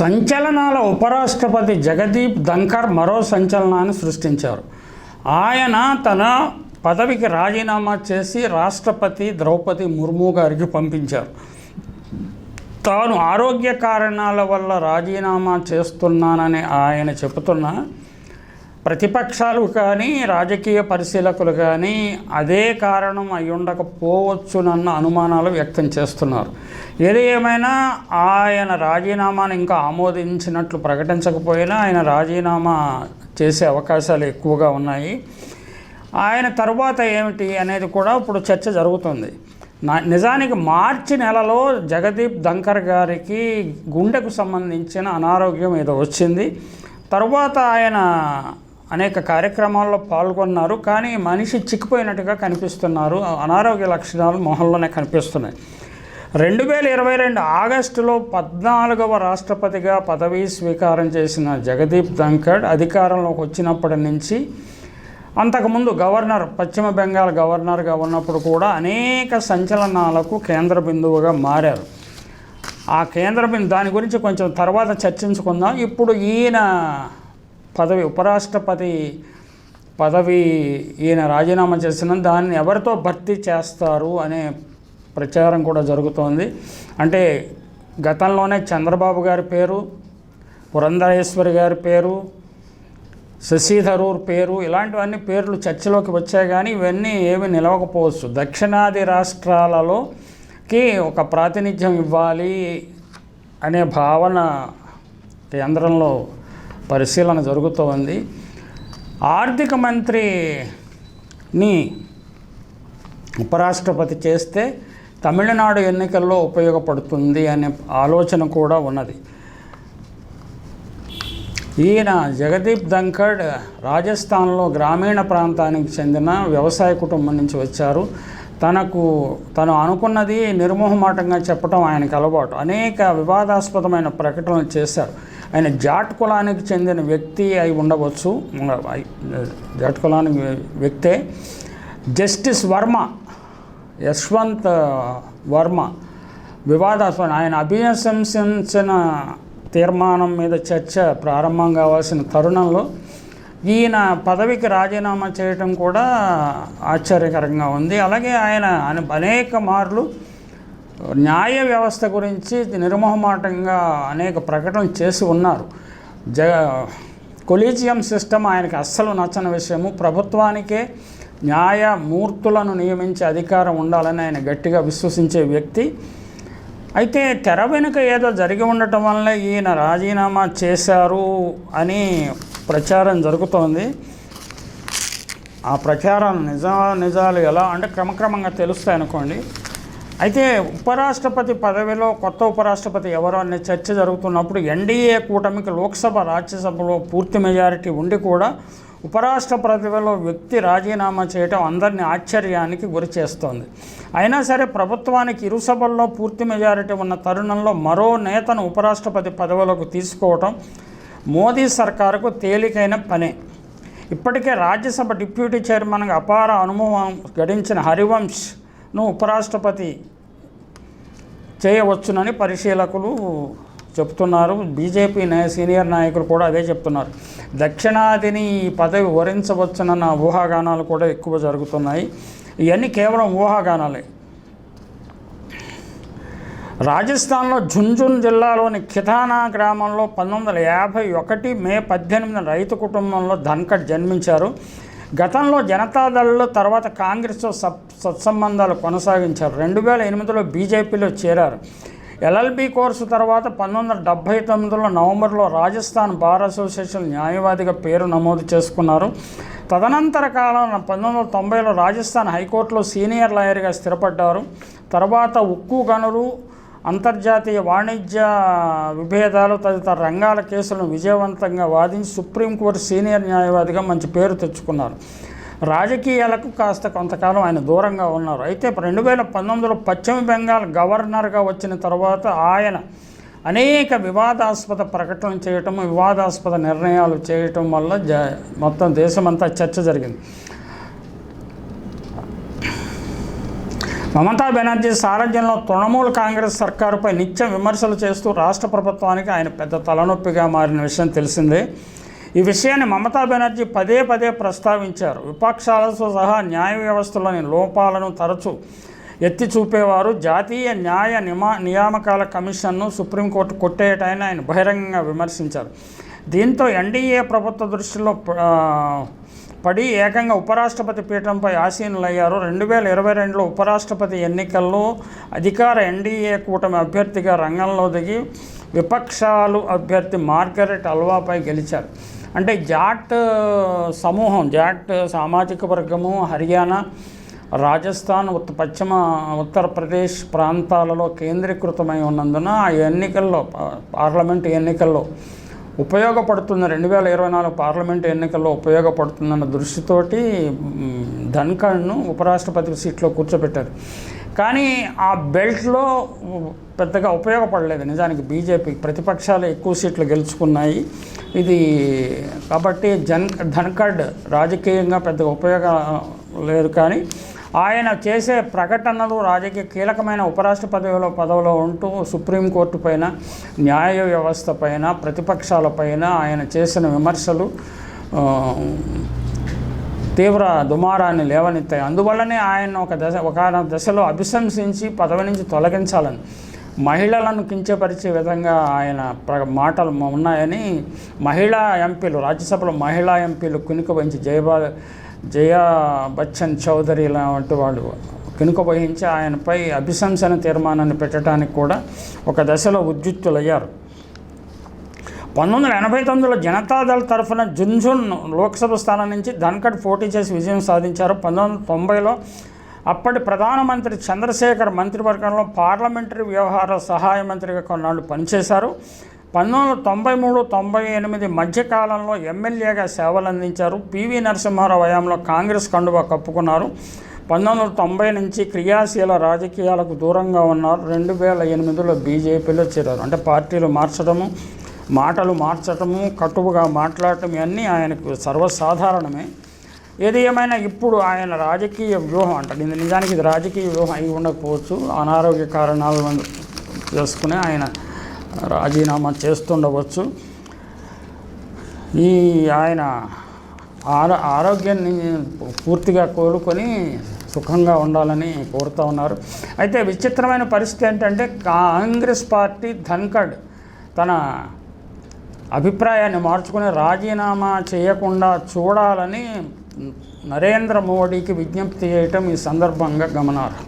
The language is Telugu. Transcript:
సంచలనాల ఉపరాష్ట్రపతి జగదీప్ ధంకర్ మరో సంచలనాన్ని సృష్టించారు. ఆయన తన పదవికి రాజీనామా చేసి రాష్ట్రపతి ద్రౌపది ముర్ము గారికి పంపించారు. తాను ఆరోగ్య కారణాల వల్ల రాజీనామా చేస్తున్నానని ఆయన చెబుతున్నా ప్రతిపక్షాలు కానీ రాజకీయ పరిశీలకులు కానీ అదే కారణం అయి ఉండకపోవచ్చునన్న అనుమానాలు వ్యక్తం చేస్తున్నారు. ఏది ఏమైనా ఆయన రాజీనామాను ఇంకా ఆమోదించినట్లు ప్రకటించకపోయినా ఆయన రాజీనామా చేసే అవకాశాలు ఎక్కువగా ఉన్నాయి. ఆయన తరువాత ఏమిటి అనేది కూడా ఇప్పుడు చర్చ జరుగుతుంది. నా నిజానికి మార్చి నెలలో జగదీప్ ధంకర్ గారికి గుండెకు సంబంధించిన అనారోగ్యం ఏదో వచ్చింది. తరువాత ఆయన అనేక కార్యక్రమాల్లో పాల్గొన్నారు కానీ మనిషి చిక్కిపోయినట్టుగా కనిపిస్తున్నారు. అనారోగ్య లక్షణాలు మొహంలోనే కనిపిస్తున్నాయి. రెండు వేల ఇరవై రెండు ఆగస్టులో పద్నాలుగవ రాష్ట్రపతిగా పదవీ స్వీకారం చేసిన జగదీప్ ధంకడ్ అధికారంలోకి వచ్చినప్పటి నుంచి అంతకుముందు గవర్నర్ పశ్చిమ బెంగాల్ గవర్నర్గా ఉన్నప్పుడు కూడా అనేక సంచలనాలకు కేంద్ర బిందువుగా మారారు. ఆ కేంద్ర బిందు దాని గురించి కొంచెం తర్వాత చర్చించుకుందాం. ఇప్పుడు ఈయన పదవి ఉపరాష్ట్రపతి పదవి ఈయన రాజీనామా చేసిన దాన్ని ఎవరితో భర్తీ చేస్తారు అనే ప్రచారం కూడా జరుగుతోంది. అంటే గతంలోనే చంద్రబాబు గారి పేరు పురంధరేశ్వరి గారి పేరు శశి థరూర్ పేరు ఇలాంటివన్నీ పేర్లు చర్చలోకి వచ్చాయి కానీ ఇవన్నీ ఏమి నిలవకపోవచ్చు. దక్షిణాది రాష్ట్రాలలోకి ఒక ప్రాతినిధ్యం ఇవ్వాలి అనే భావన కేంద్రంలో పరిశీలన జరుగుతోంది ఆర్థిక మంత్రిని ఉపరాష్ట్రపతి చేస్తే తమిళనాడు ఎన్నికల్లో ఉపయోగపడుతుంది అనే ఆలోచన కూడా ఉన్నది. ఈయన జగదీప్ ధంకడ్ రాజస్థాన్లో గ్రామీణ ప్రాంతానికి చెందిన వ్యవసాయ కుటుంబం నుంచి వచ్చారు. తనకు తను అనుకున్నది నిర్మోహమాటంగా చెప్పడం ఆయనకు అలవాటు. అనేక వివాదాస్పదమైన ప్రకటనలు చేశారు. ఆయన జాట్ కులానికి చెందిన వ్యక్తి అయి ఉండవచ్చు. జాట్ కులానికి వ్యక్తే. జస్టిస్ వర్మ యశ్వంత్ వర్మ వివాదాస్పద. ఆయన అభిశంసించిన తీర్మానం మీద చర్చ ప్రారంభం కావాల్సిన తరుణంలో ఈయన పదవికి రాజీనామా చేయటం కూడా ఆశ్చర్యకరంగా ఉంది. అలాగే ఆయన అనేక మార్లు న్యాయ వ్యవస్థ గురించి నిర్మోహమాటంగా అనేక ప్రకటనలు చేసి ఉన్నారు. జ కొలీజియం సిస్టమ్ ఆయనకి అస్సలు నచ్చని విషయము. ప్రభుత్వానికే న్యాయమూర్తులను నియమించే అధికారం ఉండాలని ఆయన గట్టిగా విశ్వసించే వ్యక్తి. అయితే తెర వెనుక ఏదో జరిగి ఉండటం వల్ల ఈయన రాజీనామా చేశారు అని ప్రచారం జరుగుతోంది. ఆ ప్రచారం నిజా నిజాలు ఎలా అంటే క్రమక్రమంగా తెలుస్తాయి అనుకోండి అయితే ఉపరాష్ట్రపతి పదవిలో కొత్త ఉపరాష్ట్రపతి ఎవరు అనే చర్చ జరుగుతున్నప్పుడు ఎన్డీఏ కూటమికి లోక్సభ రాజ్యసభలో పూర్తి మెజారిటీ ఉండి కూడా ఉపరాష్ట్రపతిలో వ్యక్తి రాజీనామా చేయటం అందరినీ ఆశ్చర్యానికి గురి చేస్తోంది. అయినా సరే ప్రభుత్వానికి ఇరు సభల్లో పూర్తి మెజారిటీ ఉన్న తరుణంలో మరో నేతను ఉపరాష్ట్రపతి పదవిలోకి తీసుకోవటం మోదీ సర్కారుకు తేలికైన పనే. ఇప్పటికే రాజ్యసభ డిప్యూటీ చైర్మన్గా అపార అనుభవం గడించిన హరివంశ్ ను ఉపరాష్ట్రపతి చేయవచ్చునని పరిశీలకులు చెప్తున్నారు. బీజేపీ నాయ సీనియర్ నాయకులు కూడా అదే చెప్తున్నారు. దక్షిణాదిని ఈ పదవి వరించవచ్చునన్న ఊహాగానాలు కూడా ఎక్కువ జరుగుతున్నాయి. ఇవన్నీ కేవలం ఊహాగానాలే. రాజస్థాన్లో ఝుంఝున్ జిల్లాలోని ఖితానా గ్రామంలో పంతొమ్మిది వందల యాభై ఒకటి మే పద్దెనిమిది రైతు కుటుంబంలో ధన్కడ్ జన్మించారు. గతంలో జనతాదళ్ తర్వాత కాంగ్రెస్తో సత్ సత్సంబంధాలు కొనసాగించారు. రెండు వేల ఎనిమిదిలో బీజేపీలో చేరారు. ఎల్ఎల్బి కోర్సు తర్వాత పంతొమ్మిది వందల డెబ్భై తొమ్మిదిలో నవంబర్లో రాజస్థాన్ బార్ అసోసియేషన్ న్యాయవాదిగా పేరు నమోదు చేసుకున్నారు. తదనంతర కాలం పంతొమ్మిది వందల తొంభైలో రాజస్థాన్ హైకోర్టులో సీనియర్ లాయర్గా స్థిరపడ్డారు. తర్వాత ఉక్కు గనులు అంతర్జాతీయ వాణిజ్య విభేదాలు తదితర రంగాల కేసులను విజయవంతంగా వాదించి సుప్రీంకోర్టు సీనియర్ న్యాయవాదిగా మంచి పేరు తెచ్చుకున్నారు. రాజకీయాలకు కాస్త కొంతకాలం ఆయన దూరంగా ఉన్నారు. అయితే రెండు వేల పంతొమ్మిదిలో పశ్చిమ బెంగాల్ గవర్నర్గా వచ్చిన తర్వాత ఆయన అనేక వివాదాస్పద ప్రకటనలు చేయటం వివాదాస్పద నిర్ణయాలు చేయటం వల్ల జ మొత్తం దేశమంతా చర్చ జరిగింది. మమతా బెనర్జీ సారథ్యంలో తృణమూల్ కాంగ్రెస్ సర్కారుపై నిత్యం విమర్శలు చేస్తూ రాష్ట్ర ప్రభుత్వానికి ఆయన పెద్ద తలనొప్పిగా మారిన విషయం తెలిసిందే. ఈ విషయాన్ని మమతా బెనర్జీ పదే పదే ప్రస్తావించారు. విపక్షాలతో సహా న్యాయ వ్యవస్థలోని లోపాలను తరచూ ఎత్తి చూపేవారు. జాతీయ న్యాయ నిమా నియామకాల కమిషన్ను సుప్రీంకోర్టు కొట్టేయటాన్ని ఆయన బహిరంగంగా విమర్శించారు. దీంతో ఎన్డీఏ ప్రభుత్వ దృష్టిలో పడి ఏకంగా ఉపరాష్ట్రపతి పీఠంపై ఆసీనులయ్యారు. రెండు వేల ఇరవై రెండులో ఉపరాష్ట్రపతి ఎన్నికల్లో అధికార ఎన్డీఏ కూటమి అభ్యర్థిగా రంగంలో దిగి విపక్షాలు అభ్యర్థి మార్గరెట్ అల్వాపై గెలిచారు. అంటే జాట్ సమూహం జాట్ సామాజిక వర్గము హర్యానా రాజస్థాన్ ఉత్త పశ్చిమ ఉత్తరప్రదేశ్ ప్రాంతాలలో కేంద్రీకృతమై ఉన్నందున ఆ ఎన్నికల్లో పార్లమెంట్ ఎన్నికల్లో ఉపయోగపడుతున్న రెండు వేల ఇరవై నాలుగు పార్లమెంట్ ఎన్నికల్లో ఉపయోగపడుతుందన్న దృష్టితోటి ధన్కర్ను ఉపరాష్ట్రపతి సీట్లో కూర్చోబెట్టారు. కానీ ఆ బెల్ట్లో పెద్దగా ఉపయోగపడలేదు. నిజానికి బీజేపీ ప్రతిపక్షాలు ఎక్కువ సీట్లు గెలుచుకున్నాయి. ఇది కాబట్టి జన్ ధన్ఖడ్ రాజకీయంగా పెద్దగా ఉపయోగం లేదు కానీ ఆయన చేసే ప్రకటనలు రాజకీయ కీలకమైన ఉపరాష్ట్రపతిలో పదవిలో ఉంటూ సుప్రీంకోర్టు పైన న్యాయ వ్యవస్థ పైన ప్రతిపక్షాల పైన ఆయన చేసిన విమర్శలు తీవ్ర దుమారాన్ని లేవనెత్తాయి. అందువల్లనే ఆయన ఒక దశ ఒక దశలో అభిశంసించి పదవి నుంచి తొలగించాలని మహిళలను కించపరిచే విధంగా ఆయన ప్ర మాటలు ఉన్నాయని మహిళా ఎంపీలు రాజ్యసభలో మహిళా ఎంపీలు కునుక వంచి జయబా జయా బచ్చన్ చౌదరి లాంటి వాళ్ళు కినుక వహించి ఆయనపై అభిశంసన తీర్మానాన్ని పెట్టడానికి కూడా ఒక దశలో ఉద్యుక్తులయ్యారు. పంతొమ్మిది వందల ఎనభై తొమ్మిదిలో జనతాదళ తరఫున జున్జున్ లోక్సభ స్థానం నుంచి ధన్కడ్ పోటీ చేసి విజయం సాధించారు. పంతొమ్మిది వందల తొంభైలో అప్పటి ప్రధానమంత్రి చంద్రశేఖర్ మంత్రివర్గంలో పార్లమెంటరీ వ్యవహార సహాయ మంత్రిగా కొన్నాళ్ళు పనిచేశారు. పంతొమ్మిది వందల తొంభై మూడు తొంభై ఎనిమిది మధ్యకాలంలో ఎమ్మెల్యేగా సేవలు అందించారు పివి నరసింహారావు హయాంలో కాంగ్రెస్ కండువా కప్పుకున్నారు. పంతొమ్మిది వందల తొంభై నుంచి క్రియాశీల రాజకీయాలకు దూరంగా ఉన్నారు. రెండు వేల ఎనిమిదిలో బీజేపీలో చేరారు. అంటే పార్టీలు మార్చడము మాటలు మార్చటము కటువుగా మాట్లాడటం ఇవన్నీ ఆయనకు సర్వసాధారణమే. ఏది ఏమైనా ఇప్పుడు ఆయన రాజకీయ వ్యూహం అంటారు ఇది నిజానికి ఇది రాజకీయ వ్యూహం అయి ఉండకపోవచ్చు. అనారోగ్య కారణాలు చేసుకుని ఆయన రాజీనామా చేస్తుండవచ్చు. ఈ ఆయన ఆరో ఆరోగ్యాన్ని పూర్తిగా కోరుకొని సుఖంగా ఉండాలని కోరుతూ ఉన్నారు. అయితే విచిత్రమైన పరిస్థితి ఏంటంటే కాంగ్రెస్ పార్టీ ధన్కడ్ తన అభిప్రాయాన్ని మార్చుకుని రాజీనామా చేయకుండా చూడాలని నరేంద్ర మోడీకి విజ్ఞప్తి చేయటం ఈ సందర్భంగా గమనార్హం.